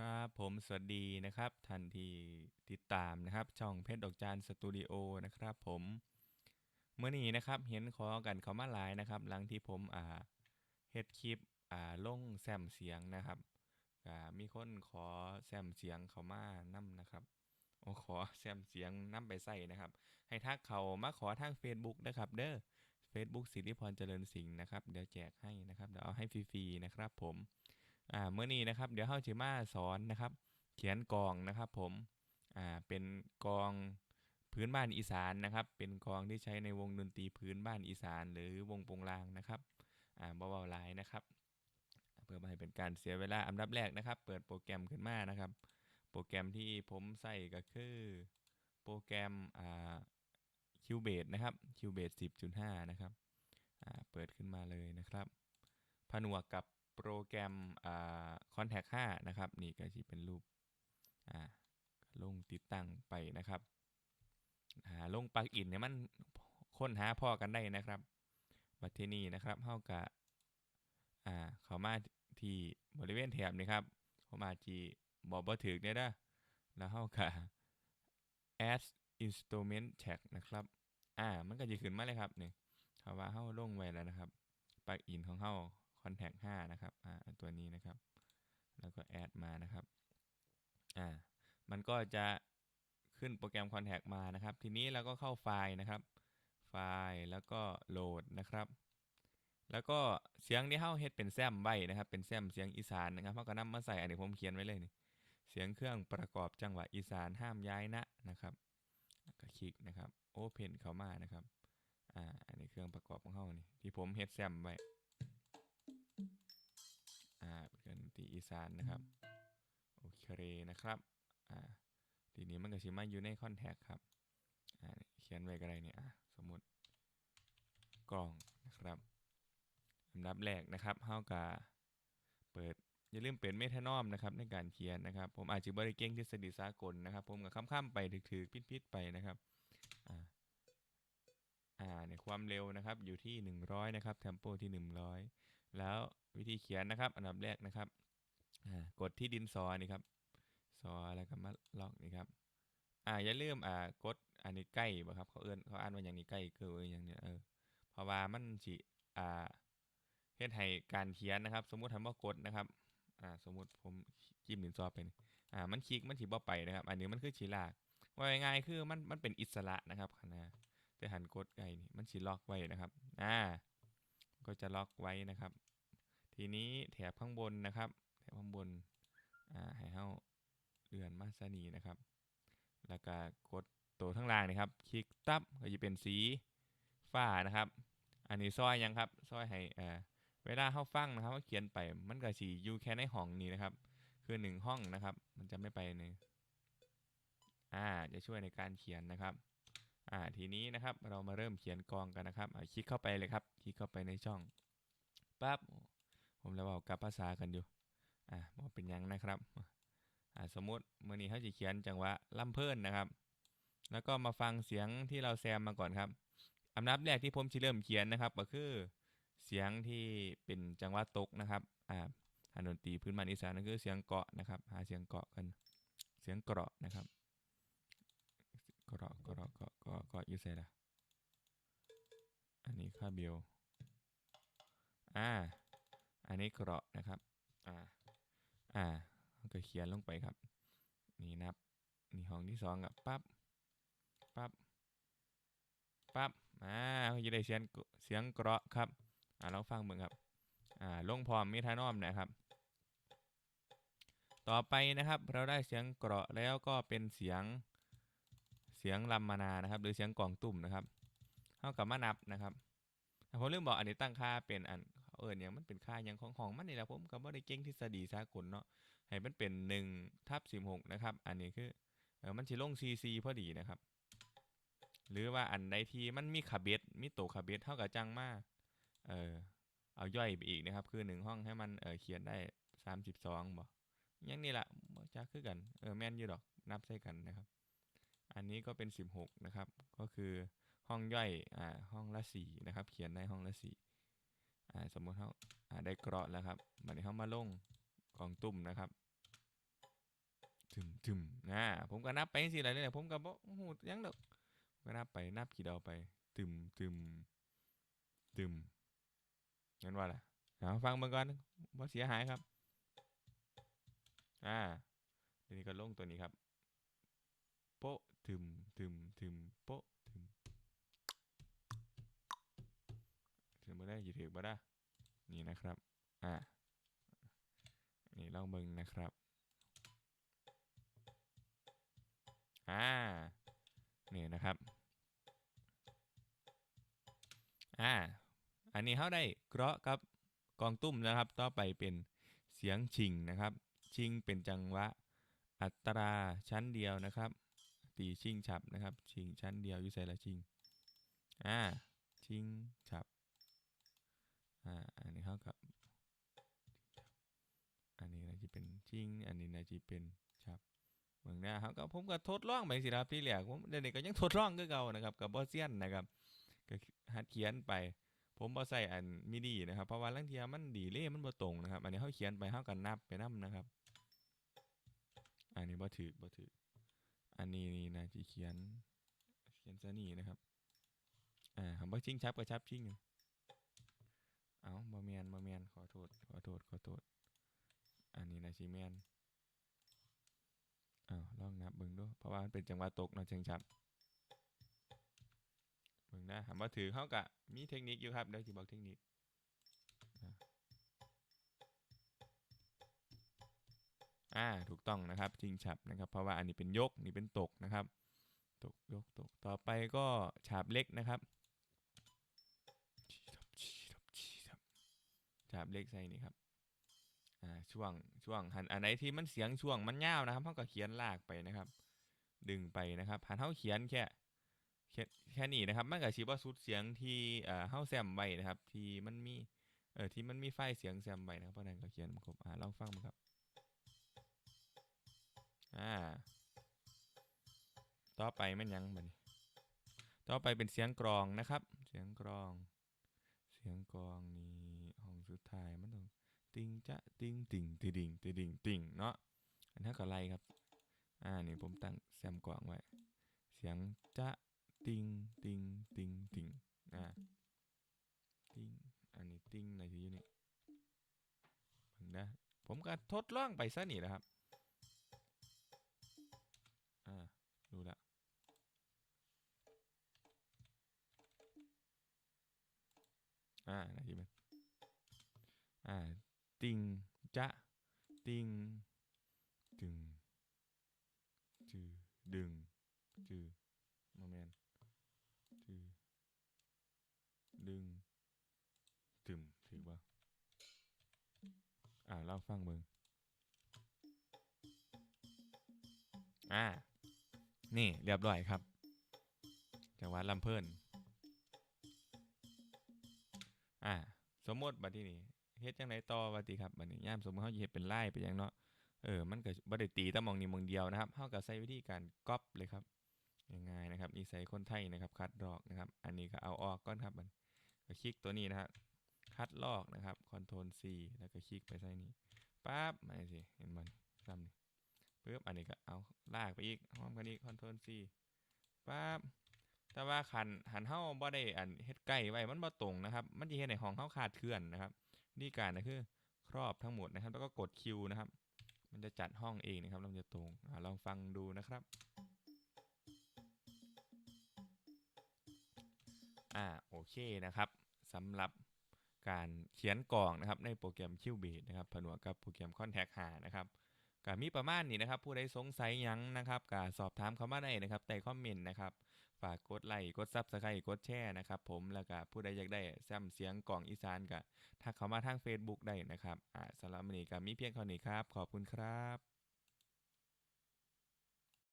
ครับผมสวัสดีนะครับท่านที่ติดตามนะครับ ช่องเพชรดอกจานสตูดิโอนะครับผมเมื่อนี้นะครับเห็นขอกันเขามาหลายนะครับ หลังที่ผมอ่าเฮ็ดคลิปอ่าลงแซมเสียงนะครับอ่ามีคนขอแซมเสียงเขามานํนะครับโอ้ขอแซมเสียงนํไปใส่นะครับ ให้ทักเขามาขอทาง Facebook นะครับ เด้อ Facebook สิทธิพรเจริญสิงห์นะครับ เดี๋ยวแจกให้นะครับ เดี๋ยวเอาให้ฟรีๆนะครับผม อ่าเมื่อนี้นะครับ เดี๋ยวเฮาสิมาสอนนะครับ เขียนกองนะครับผมอ่าเป็นกองพื้นบ้านอีสานนะครับ เป็นกองที่ใช้ในวงดนตรีพื้นบ้านอีสาน หรือวงโปงลางนะครับอ่าเบาๆลายนะครับ เพื่อไม่ให้เป็นการเสียเวลาอันดับแรกนะครับ เปิดโปรแกรมขึ้นมานะครับ โปรแกรมที่ผมใส่ก็คือโปรแกรมอ่า Cubase นะครับ Cubase 10.5 นะครับอ่าเปิดขึ้นมาเลยนะครับ ผนวกกับ โปรแกรมอ่า Contact 5 นะครับ นี่ก็จะเป็นรูปอ่าลงติดตั้งไปนะครับหาลงปลักอินเนี่ยมันค้นหาพ่อกันได้นะครับบัดทีนี้นะครับเฮากะอ่าเขามาที่บริเวณแถบนี้ครับเข้ามาที่บอกบ่ถึกเนี่ยเด้แล้วเฮากะ add instrument tag นะครับอ่ามันก็จะขึ้นมาเลยครับนี่คำว่าเฮาลงไว้แล้วนะครับปลักอินของเฮา contact 5นะครับอ่าตัวนี้นะครับ แล้วก็ add มานะครับอ่ามันก็จะขึ้นโปรแกรม contact มานะครับ ทีนี้เราก็เข้าไฟล์นะครับไฟล์แล้วก็โหลดนะครับ แล้วก็เสียงที่เฮาเฮ็ดเป็นแซมไว้นะครับ เป็นแซมเสียงอีสานนะครับเฮาก็นำมาใส่อันนี้ผมเขียนไว้เลยนี่เสียงเครื่องประกอบจังหวะอีสานห้ามย้ายนะนะครับแล้วก็คลิกนะครับ Open เข้ามานะครับอ่าอันนี้เครื่องประกอบของเฮานี่ที่ผมเฮ็ดแซมไว้ เป็นการดนตรีอีสานนะครับโอเคนะครับอ่าทีนี้มันก็สิมาอยู่ในคอนแทคครับอ่าเขียนไว้ก็ได้เนี่ยอ่าสมมุติกล้องนะครับอันดับแรกนะครับเฮากะเปิดอย่าลืมเปิดเมทานอมนะครับในการเขียนนะครับ ผมอาจจะบริเก่งทฤษฎีสากลนะครับ ผมก็ค้ำๆไปถือๆพิดๆไปนะครับอ่าอ่าในความเร็วนะครับอยู่ที่ 100 นะครับเทมโปที่ 100 แล้ววิธีเขียนนะครับอันดับแรกนะครับกดที่ดินสอนี่ครับสอแล้วก็มาล็อกนี่ครับอ่าอย่าลืมอ่ากดอันนี้ใกล้บ่ครับเขาเอิ้นเขาอ่านว่าอย่างนี้ใกล้เกินอย่างเนี้ยเออเพราะว่ามันสิอ่าเฮ็ดให้การเขียนนะครับ สมมุติคำว่ากดนะครับอ่าสมมุติผมจิ้มดินสอไปนี่อ่ามันคลิกมันสิบ่ไปนะครับ อันนี้มันคือสิลากว่าง่ายๆคือมันมันเป็นอิสระนะครับคณะแต่หันกดไกลนี่มันสิล็อกไว้นะครับอ่า ก็จะล็อกไว้นะครับ ทีนี้แถบข้างบนนะครับ แถบข้างบนอ่าให้เฮาเลื่อนมาซะนี้นะครับ แล้วก็กดตัวข้างล่างนี่ครับ คลิกตับก็จะเป็นสีฟ้านะครับ อันนี้ซอยยังครับซอยให้อ่าเวลาเฮาฟังนะครับเฮาเขียนไปมันก็สิอยู่แค่ในห้องนี้นะครับ คือหนึ่งห้องนะครับ มันจะไม่ไปในอ่าจะช่วยในการเขียนนะครับอ่าทีนี้นะครับเรามาเริ่มเขียนกองกันนะครับอ่าคลิกเข้าไปเลยครับ คลิกเข้าไปในช่องปั๊บผมแล้วบอกกับภาษากันอยู่อ่าบอกเป็นยังนะครับอ่าสมมติมื้อนี้เฮาสิเขียนจังหวะลำเพิ่นนะครับ แล้วก็มาฟังเสียงที่เราแซมมาก่อนครับอันดับแรกที่ผมสิเริ่มเขียนนะครับก็คือเสียงที่เป็นจังหวะตกนะครับอ่าทางดนตรีพื้นบ้านอีสานนั่นคือเสียงเกาะนะครับ หาเสียงเกาะกัน เสียงเกาะนะครับเกาะเกาะเกาะเกาะเกาะอยู่ไสล่ะ ค่าเบลอ่า อันนี้เกราะนะครับ อ่า อ่า ก็เขียนลงไปครับ นี่นับ นี่ห้องที่สองครับปั๊บ ปั๊บ ปั๊บ อ่าก็จะได้เสียงเสียงเกราะครับ อ่าลองฟังเบิ่งครับ อ่า ลงพร้อมเมทานอมนะครับ ต่อไปนะครับ เราได้เสียงเกราะแล้วก็เป็นเสียง เสียงลำมานานะครับ หรือเสียงกล่องตุ่มนะครับ เท่ากับมานับนะครับ ผมลืมบอกอันนี้ตั้งค่าเป็นอันเขาเอิญยังมันเป็นค่ายังของของมันนี่แหละผมก็บ่ได้เก่งทฤษฎีสากลเนาะให้มันเป็น1ทับ16นะครับ อันนี้คือเออมันสิลง CC พอดีนะครับ หรือว่าอันใดที่มันมีคาเบสมีโตวคาเบสเท่ากับจังมาเออเอาย่อยไปอีกนะครับ คือหนึ่งห้องให้มันเออเขียนได้ 32บ่อยังนี่แหละบ่จักคือกันเออแม่นอยู่ดอกนับใส่กันนะครับ อันนี้ก็เป็น 16 นะครับ ก็คือ ห้องย่อยอ่าห้องละ4นะครับ เขียนได้ห้องละ4อ่าสมมติเฮาอ่าได้เกราะแล้วครับบัดนี้เฮามาลงกองตุ่มนะครับถึมถึมนะผมก็นับไปสิอะไรเลยผมก็บ่ฮู้หยังดอกก็นับไปนับขีดเอาไปตึมตึมตึมงั้นว่าล่ะเอาฟังเบิ่งก่อนบ่เสียหายครับ อ่าทีนี้ก็ลงตัวนี้ครับโป๊ะถึมถึมถึมโป๊ะ ถึมถึงบ่ถือบ่ได้นี่นะครับ อ่า นี่ลองเบิ่งนะครับ อ่า นี่นะครับ อ่า อันนี้เขาได้เกราะกับกองตุ้มนะครับ ต่อไปเป็นเสียงชิงนะครับ ชิงเป็นจังหวะอัตราชั้นเดียวนะครับ ตีชิงฉับนะครับ ชิงชั้นเดียวอยู่ใส่ละชิง อ่า ชิงฉับ อ่าอันนี้เขากับ อันนี้น่าจะเป็นชิง อันนี้น่าจะเป็นฉับเมืองหน้าเขาก็ผมก็ทดลองไปสิครับที่เหลือผมเดี๋ยวนี้ก็ยังทดลองคือเก่านะครับกับบอสเซียนนะครับก็หัดเขียนไป ผมบ่ใส่อันมิดีนะครับ เพราะว่าลางเทียมันดีเล่มันบ่ตรงนะครับ อันนี้เขาเขียนไปเขากันนับไปนับนะครับ อันนี้บ่ถือบ่ถืออันนี้นี่นะที่เขียนเขียนซะนี่นะครับอ่าคำว่าชิงชับกับชับชิงอยู่ เอาบ่แมนบ่แมนขอโทษขอโทษขอโทษอันนี้นะชิแมนอ้าวลองนับเบิ่งดูเพราะว่ามันเป็นจังหวะตกเนาะชิงชับเบิ่งนะถามว่าถือเข้ากะมีเทคนิคอยู่ครับเดี๋ยวจะบอกเทคนิคอ่าถูกต้องนะครับจริงฉับนะครับ เพราะว่าอันนี้เป็นยกนี่เป็นตกนะครับ ตกยกตกต่อไปก็ฉาบเล็กนะครับ ฉาบเล็กใส่นี่ครับอ่าช่วงช่วงหันอันไหนที่มันเสียงช่วงมันยาวนะครับเขาก็เขียนลากไปนะครับ ดึงไปนะครับหันเขาเขียนแค่แค่นี้นะครับมันก็สิบ่สุดเสียงที่เอ่อเฮาแซมไว้นะครับ ที่มันมีเอ่อที่มันมีไฟเสียงแซมไว้นะครับเพราะนั้นก็เขียนมาครบอ่าลองฟังมาครับอ่าต่อไปมันยังบัดนี้ต่อไปเป็นเสียงกรองนะครับ เสียงกรอง เสียงกรองนี้ ท้ายมันต้องติงจะติงติงติดิงติดิงติงเนาะอันนั้นก็ไล่ครับอ่านี่ผมตั้งแซมกรองไว้เสียงจะติงติงติงติงอ่าติงอันนี้ติงในที่อยู่นี่เบิ่งนะผมก็ทดลองไปซะนี่แหละครับอ่าดูละอ่าในที่มัน อ่าติงจะติงตึงจือดึงจือมาแมนถือดึงถึมถือว่าอ่าเล่าฟังเบิงอ่า นี่เรียบร้อยครับจังหวัดลำเพิ่นอ่า สมมติบัดที่นี่ เฮ็ดจังไดต่อบัดนี้ครับบัดนี้ย่ามสมมติเฮาสิเฮ็ดเป็นไล่ไปหยังเนาะเออมันก็บ่ได้ตีแต่หมองนี้มองเดียวนะครับเฮาก็ใช้วิธีการก๊อปเลยครับง่ายๆนะครับนิสัยคนไทยนะครับ คัดลอกนะครับ อันนี้ก็เอาออกก่อนครับมันก็คลิกตัวนี้นะครับคัดลอกนะครับคอนโทรล C แล้วก็คลิกไปใส่นี้ปั๊บมาสิเห็นมันซ้ำนี่ปึ๊บอันนี้ก็เอาลากไปอีกพร้อมกันอีกคอนโทรล C ปั๊บแต่ว่าขันหันเฮาบ่ได้อันเฮ็ดใกล้ไว้มันบ่ตรงนะครับ มันสิเฮ็ดให้ห้องเฮาขาดเคลื่อนนะครับ นี่การก็คือครอบทั้งหมดนะครับ แล้วก็กดคิวนะครับ มันจะจัดห้องเองนะครับแล้วมันจะตรงอ่าลองฟังดูนะครับอ่าโอเคนะครับสำหรับการเขียนกล่องนะครับในโปรแกรม Cubase นะครับผนวกกับโปรแกรม Contact 5นะครับก็มีประมาณนี้นะครับ ผู้ใดสงสัยยังนะครับก็สอบถามเข้ามาได้นะครับใต้คอมเมนต์นะครับ ฝากกดไลค์กดซับสไครต์กดแชร์นะครับผมแล้วก็ผู้ใดอยากได้แซมเสียงกล่องอีสานก็ทักเข้ามาทาง Facebook ได้นะครับอ่าสำหรับวันนี้ก็มีเพียงเท่านี้ครับ ขอบคุณครับ